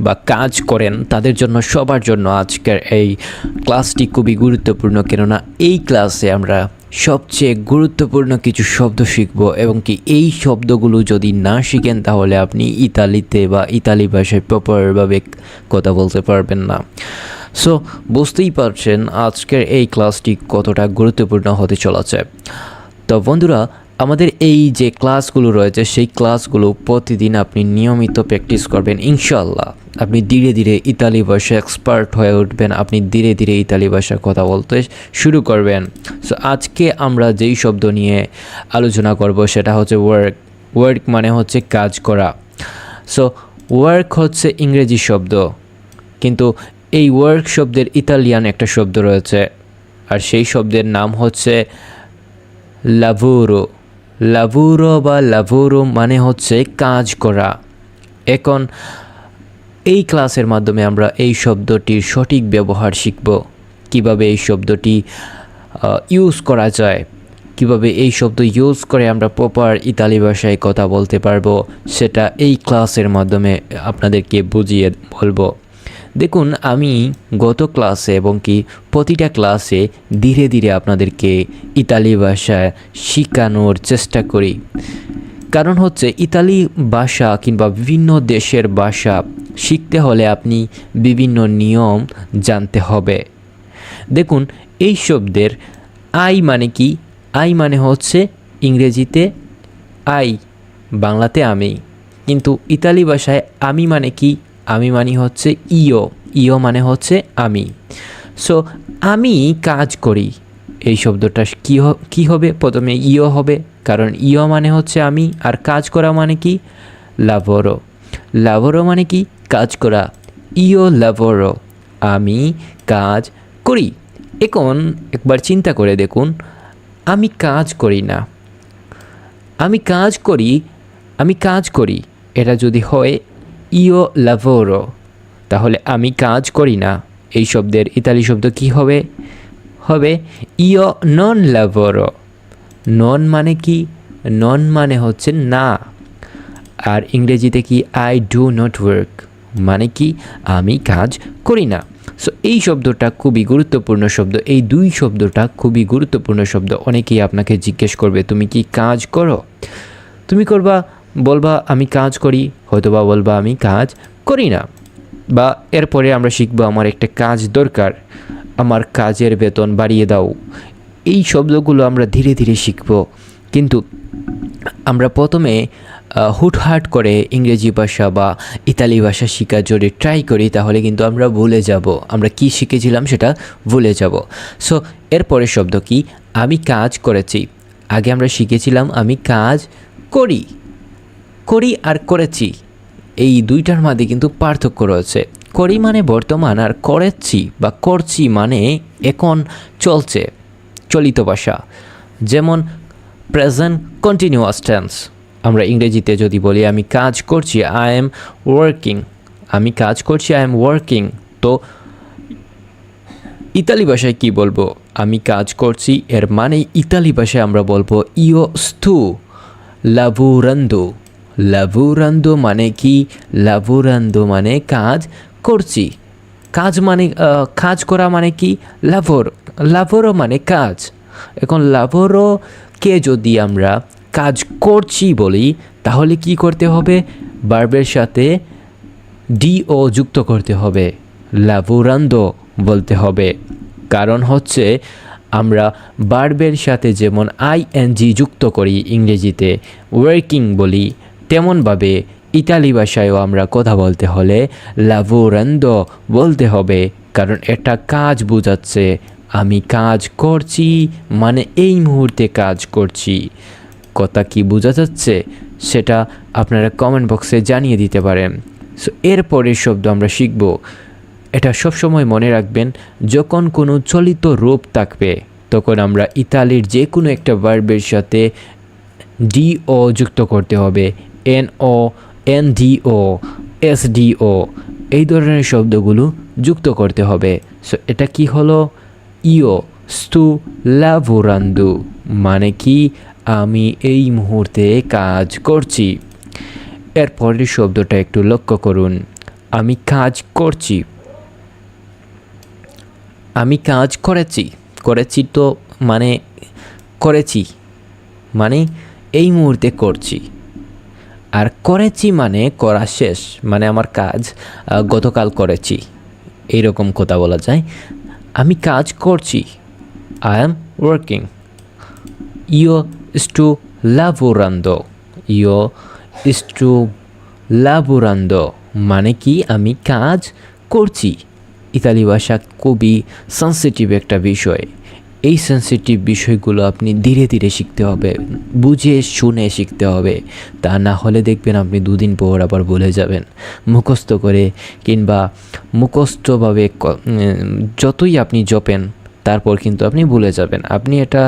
বা কাজ করেন, তাদের জন্য, সবার জন্য আজকের এই ক্লাসটি খুবই গুরুত্বপূর্ণ। কেননা এই ক্লাসে আমরা সবচেয়ে গুরুত্বপূর্ণ কিছু শব্দ শিখব এবং কি এই শব্দগুলো যদি না শিখেন, তাহলে আপনি ইতালিতে বা ইতালি ভাষায় প্রপারভাবে কথা বলতে পারবেন না। সো বুঝতেই পারছেন আজকের এই ক্লাসটি কতটা গুরুত্বপূর্ণ হতে চলেছে। তো বন্ধুরা আমাদের এই যে ক্লাসগুলো রয়েছে, সেই ক্লাসগুলো প্রতিদিন আপনি নিয়মিত প্র্যাকটিস করবেন ইনশাল্লাহ আপনি ধীরে ধীরে ইতালি ভাষা এক্সপার্ট হয়ে উঠবেন, আপনি ধীরে ধীরে ইতালি ভাষা কথা বলতে শুরু করবেন। সো আজকে আমরা যেই শব্দ নিয়ে আলোচনা করব, সেটা হচ্ছে ওয়ার্ক ওয়ার্ক মানে হচ্ছে কাজ করা। সো ওয়ার্ক হচ্ছে ইংরেজি শব্দ। কিন্তু এই ওয়ার্ক শব্দের ইতালিয়ান একটা শব্দ রয়েছে। আর সেই শব্দের নাম হচ্ছে লাভুরো লাভুরো বা লাভুরো মানে হচ্ছে কাজ করা। এখন এই ক্লাসের মাধ্যমে আমরা এই শব্দটির সঠিক ব্যবহার শিখব। কীভাবে এই শব্দটি ইউজ করা যায়, কীভাবে এই শব্দ ইউজ করে আমরা প্রপার ইতালি ভাষায় কথা বলতে পারব, সেটা এই ক্লাসের মাধ্যমে আপনাদেরকে বুঝিয়ে বলব। দেখুন, আমি গত ক্লাসে এবং কি প্রতিটা ক্লাসে ধীরে ধীরে আপনাদেরকে ইতালি ভাষা শেখানোর চেষ্টা করি। কারণ হচ্ছে ইতালি ভাষা কিংবা বিভিন্ন দেশের ভাষা শিখতে হলে আপনি বিভিন্ন নিয়ম জানতে হবে। দেখুন, এই শব্দের আই মানে কি? আই মানে হচ্ছে ইংরেজিতে আই, বাংলাতে আমি। কিন্তু ইতালি ভাষায় আমি মানে কি? আমি মানে হচ্ছে ইও ইও মানে হচ্ছে আমি। সো আমি কাজ করি। এই শব্দটা কী কী হবে? প্রথমে ইও হবে, কারণ ইও মানে হচ্ছে আমি, আর কাজ করা মানে কি? লাভরো লাভরো মানে কি? কাজ করা। ইও লাভরো আমি কাজ করি। এখন একবার চিন্তা করে দেখুন, আমি কাজ করি না। আমি কাজ করি, আমি কাজ করি। এটা যদি হয় ইও লাভোরো। তাহলে আমি কাজ করি না। এই শব্দের ইতালি শব্দ কি হবে? হবে ইও নন লাভোরো। নন মানে কি? নন মানে হচ্ছে না। আর ইংরেজিতে কি আই ডু নট ওয়ার্ক? মানে কি? আমি কাজ করি না। সো এই শব্দটা খুবই গুরুত্বপূর্ণ শব্দ। এই দুই শব্দটা খুবই গুরুত্বপূর্ণ শব্দ। অনেকেই আপনাকে জিজ্ঞেস করবে, তুমি কি কাজ করো? তুমি করবা বলবা, আমি কাজ করি। হয়তোবা বলবা, আমি কাজ করি না। বা, এরপরে আমরা শিখব, আমার একটা কাজ দরকার। আমার কাজের বেতন বাড়িয়ে দাও। এই শব্দগুলো আমরা ধীরে ধীরে শিখব। কিন্তু আমরা প্রথমে হুটহাট করে ইংরেজি ভাষা বা ইতালি ভাষা শেখার যদি ট্রাই করি, তাহলে কিন্তু আমরা ভুলে যাব। আমরা কি শিখেছিলাম সেটা ভুলে যাব। সো এরপরে শব্দ কি? আমি কাজ করেছি। আগে আমরা শিখেছিলাম, আমি কাজ করি। করি আর করেছি। এই দুইটার মধ্যে কিন্তু পার্থক্য রয়েছে। করি মানে বর্তমান আর করেছি বা করছি মানে এখন চলছে, চলিত ভাষা। যেমন প্রেজেন্ট কন্টিনিউয়াস টেন্স আমরা ইংরেজিতে যদি বলি, আমি কাজ করছি আই এম ওয়ার্কিং আমি কাজ করছি আই এম ওয়ার্কিং তো ইতালি ভাষায় কি বলব? আমি কাজ করছি, এর মানে ইতালি ভাষায় আমরা বলব ইও স্থু লাভুরান্দু লাভুরান্দু মানে কি? লাভুরান্দু মানে কাজ করছি। কাজ মানে কাজ করা মানে কি? লাভর, লাভরও মানে কাজ। এখন লাভরকে যদি আমরা কাজ করছি বলি, তাহলে কি করতে হবে? বার্বের সাথে ডি ও যুক্ত করতে হবে। লাভুরান্দো বলতে হবে। কারণ হচ্ছে, আমরা বার্বের সাথে যেমন আই এন জি যুক্ত করি ইংরেজিতে ওয়ার্কিং বলি তেমনভাবে ইতালি ভাষায়ও আমরা কথা বলতে হলে লাভোরান্দো বলতে হবে, কারণ এটা কাজ বোঝাচ্ছে, আমি কাজ করছি মানে এই মুহূর্তে কাজ করছি। কথা কি বোঝা যাচ্ছে? সেটা আপনারা কমেন্ট বক্সে জানিয়ে দিতে পারেন। সো এরপরের শব্দ আমরা শিখব। এটা সবসময় মনে রাখবেন, যখন কোনো চলিত রূপ থাকবে, তখন আমরা ইতালির যে কোনো একটা ভার্বের সাথে ডি ও যুক্ত করতে হবে। N O N D O S D O এই ধরনের শব্দগুলো যুক্ত করতে হবে। সো এটা কি হলো? ইও স্তু লাভোরান্দু মানে কি? আমি এই মুহূর্তে কাজ করছি। এরপরের শব্দটা একটু লক্ষ্য করুন। আমি কাজ করছি। আমি কাজ করেছি। করেছি তো মানে করেছি। মানে এই মুহূর্তে করছি। আর করেছি মানে করা শেষ মানে আমার কাজ গতকাল করেছি। এইরকম কথা বলা যায়। আমি কাজ করছি। আই এম ওয়ার্কিং ইয়ো স্টু লাভোরান্দো ইয়ো স্টু লাভোরান্দো মানে কি? আমি কাজ করছি। ইতালি ভাষা খুবই সেন্সিটিভ একটা বিষয়। এই সেন্সিটিভ বিষয়গুলো আপনি ধীরে ধীরে শিখতে হবে, বুঝে শুনে শিখতে হবে। তা না হলে দেখবেন আপনি দুদিন পর আবার ভুলে যাবেন। মুখস্থ করে কিংবা মুখস্থভাবে যতই আপনি জপেন, তারপর কিন্তু আপনি ভুলে যাবেন। আপনি এটা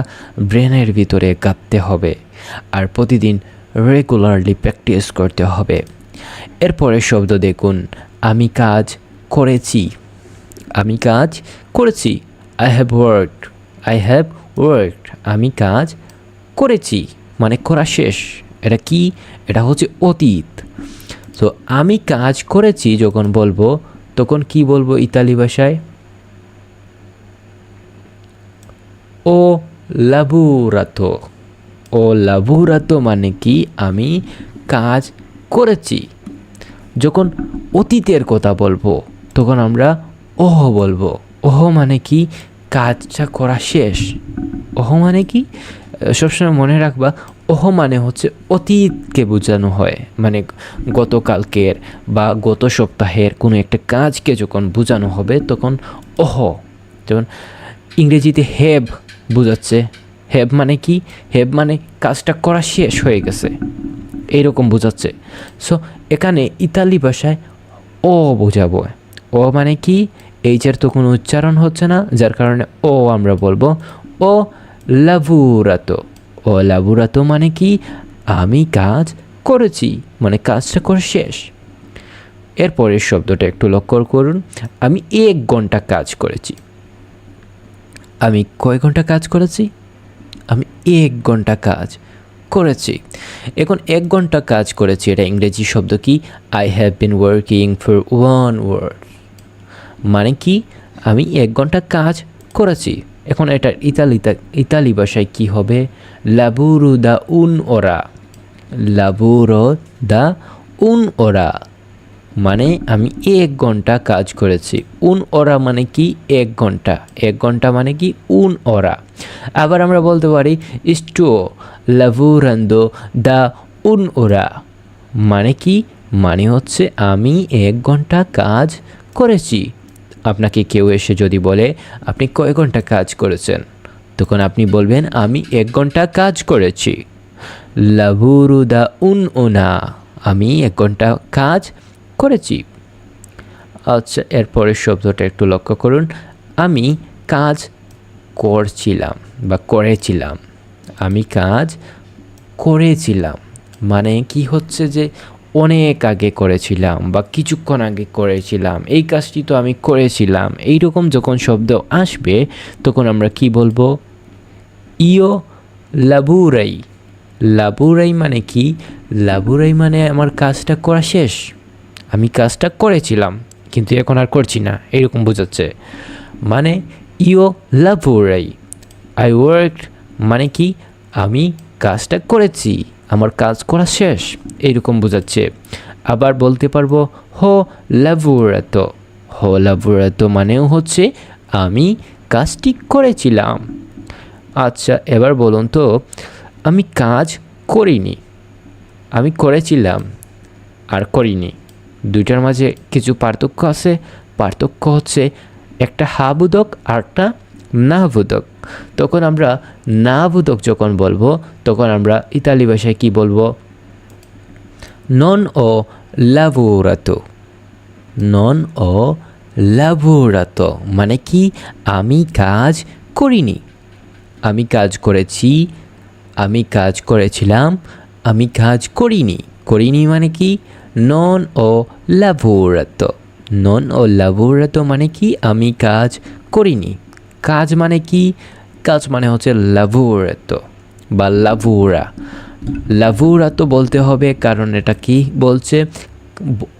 ব্রেনের ভিতরে গাঁথতে হবে আর প্রতিদিন রেগুলারলি প্র্যাকটিস করতে হবে। এরপরে শব্দ দেখুন, আমি কাজ করেছি। আমি কাজ করেছি। I have work I have work আমি কাজ করেছি মানে করা শেষ। এটা কি? এটা হচ্ছে অতীত। তো আমি কাজ করেছি যখন বলব, তখন কি বলব ইতালি ভাষায়? ও লাবুরাতো ও লাবুরাতো মানে কি? আমি কাজ করেছি। যখন অতীতের কথা বলব, তখন আমরা ওহ বলব। ওহ মানে কি? কাজটা করা শেষ। ওহ মানে কি? সবসময় মনে রাখবা, ওহ মানে হচ্ছে অতীতকে বোঝানো হয়। মানে গতকালকের বা গত সপ্তাহের কোনো একটা কাজকে যখন বোঝানো হবে, তখন ওহ। যেমন ইংরেজিতে হেব বোঝাচ্ছে। হেব মানে কি? হেব মানে কাজটা করা শেষ হয়ে গেছে। এইরকম বোঝাচ্ছে। সো এখানে ইতালি ভাষায় ও বোঝাবো। ও মানে কি? এইচের তো কোনো উচ্চারণ হচ্ছে না, যার কারণে ও আমরা বলব। ও লাভুরাতো ও লাভুরাতো মানে কি? আমি কাজ করেছি মানে কাজটা করে শেষ। এরপরের শব্দটা একটু লক্ষ্য করুন। আমি এক ঘণ্টা কাজ করেছি। আমি কয় ঘণ্টা কাজ করেছি? আমি এক ঘণ্টা কাজ করেছি। এখন এক ঘণ্টা কাজ করেছি, এটা ইংরেজি শব্দ কি? I have been working for one word মানে কি? আমি এক ঘণ্টা কাজ করেছি। এখন এটা ইতালিতে ইতালি ভাষায় কি হবে? লাবুরু দা উন ওরা লাবুরো দা উন ওরা মানে আমি এক ঘণ্টা কাজ করেছি। উন ওরা মানে কি? এক ঘণ্টা। এক ঘণ্টা মানে কি? উন ওরা আবার আমরা বলতে পারি স্টো লাভুরান্দো দা উন ওরা মানে কি? মানে হচ্ছে আমি এক ঘণ্টা কাজ করেছি। আপনাকে কেউ এসে যদি বলে, আপনি কয় ঘণ্টা কাজ করেছেন? তখন আপনি বলবেন, আমি এক ঘণ্টা কাজ করেছি। লাভুরু দা উন ওনা আমি এক ঘণ্টা কাজ করেছি। আচ্ছা এরপরের শব্দটা একটু লক্ষ্য করুন। আমি কাজ করছিলাম বা করেছিলাম। আমি কাজ করেছিলাম। মানে কি হচ্ছে যে অনেক আগে করেছিলাম বা কিছুক্ষণ আগে করেছিলাম। এই কাজটি তো আমি করেছিলাম। এই রকম যখন শব্দ আসবে, তখন আমরা কি বলব? ইও লাবুরাই। লাবুরাই মানে কি? লাবুরাই মানে আমার কাজটা করা শেষ। আমি কাজটা করেছিলাম, কিন্তু এখন আর করছি না। এরকম বোঝাচ্ছে। মানে ইও লাবুরাই। আই ওয়ার্ক মানে কি? আমি কাজটা করেছি। আমার কাজ করা শেষ, এইরকম বোঝাচ্ছে। আবার বলতে পারব, হো লাবুরাতো হো লাবুরাতো মানেও হচ্ছে আমি কাজটি করেছিলাম। আচ্ছা এবার বলুন তো, আমি কাজ করিনি, আমি করেছিলাম আর করিনি। দুইটার মাঝে কিছু পার্থক্য আছে, পার্থক্য হচ্ছে একটা হাবুদক আরটা না তখন আমরা না বোধক যখন বলব, তখন আমরা ইতালি ভাষায় কি বলব? নন ও লাভোরাতো। নন ও লাভোরাতো মানে কি? আমি কাজ করিনি। আমি কাজ করেছি, আমি কাজ করেছিলাম, আমি কাজ করিনি। করিনি মানে কি? নন ও লাভোরাতো। নন ও লাভোরাতো মানে কি? আমি কাজ করিনি। কাজ মানে কি? কাজ মানে হচ্ছে লাভোরাতো বা লাভুরা। লাভুরা তো বলতে হবে কারণ এটা কি বলছে?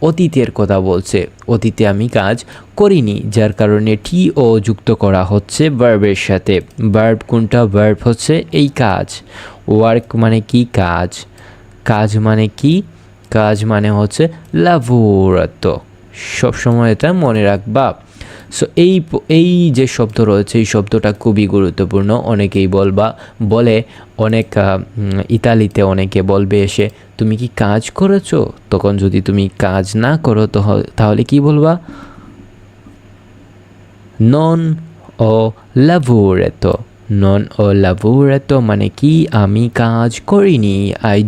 অতীতের কথা বলছে। অতীতে আমি কাজ করিনি, যার কারণে টি ও যুক্ত করা হচ্ছে ভার্বের সাথে। ভার্ব কোনটা? ভার্ব হচ্ছে এই কাজ। ওয়ার্ক মানে কি? কাজ। কাজ মানে কি? কাজ মানে হচ্ছে লাভুরাতো সবসময় এটা মনে রাখবা। সো এই এই যে শব্দ রয়েছে, এই শব্দটা খুবই গুরুত্বপূর্ণ। অনেকেই বলবা বলে, অনেক ইতালিতে অনেকে বলবে এসে, তুমি কি কাজ করেছ? তখন যদি তুমি কাজ না করো তাহলে কি বলবা? নন ও লাভুরেতো নন ও লাভুরেতো মানে কি? আমি কাজ করিনি। I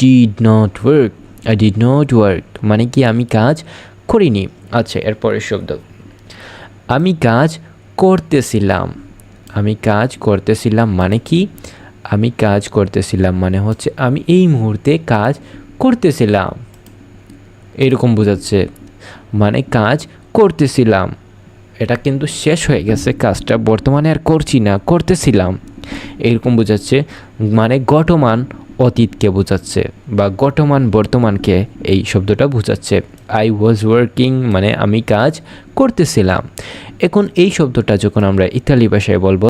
did not work I did not work মানে কি? আমি কাজ করিনি। আচ্ছা এরপরের শব্দ। আমি কাজ করতেছিলাম। আমি কাজ করতেছিলাম মানে কি? আমি কাজ করতেছিলাম মানে হচ্ছে আমি এই মুহূর্তে কাজ করতেছিলাম। এরকম বোঝাচ্ছে। মানে কাজ করতেছিলাম। এটা কিন্তু শেষ হয়ে গেছে। কাজটা বর্তমানে আর করছি না, করতেছিলাম। এরকম বোঝাচ্ছে। মানে গঠমান অতীতকে বোঝাচ্ছে বা গঠমান বর্তমানকে এই শব্দটা বোঝাচ্ছে। আই ওয়াজ ওয়ার্কিং মানে আমি কাজ করতেছিলাম। এখন এই শব্দটা যখন আমরা ইতালি ভাষায় বলব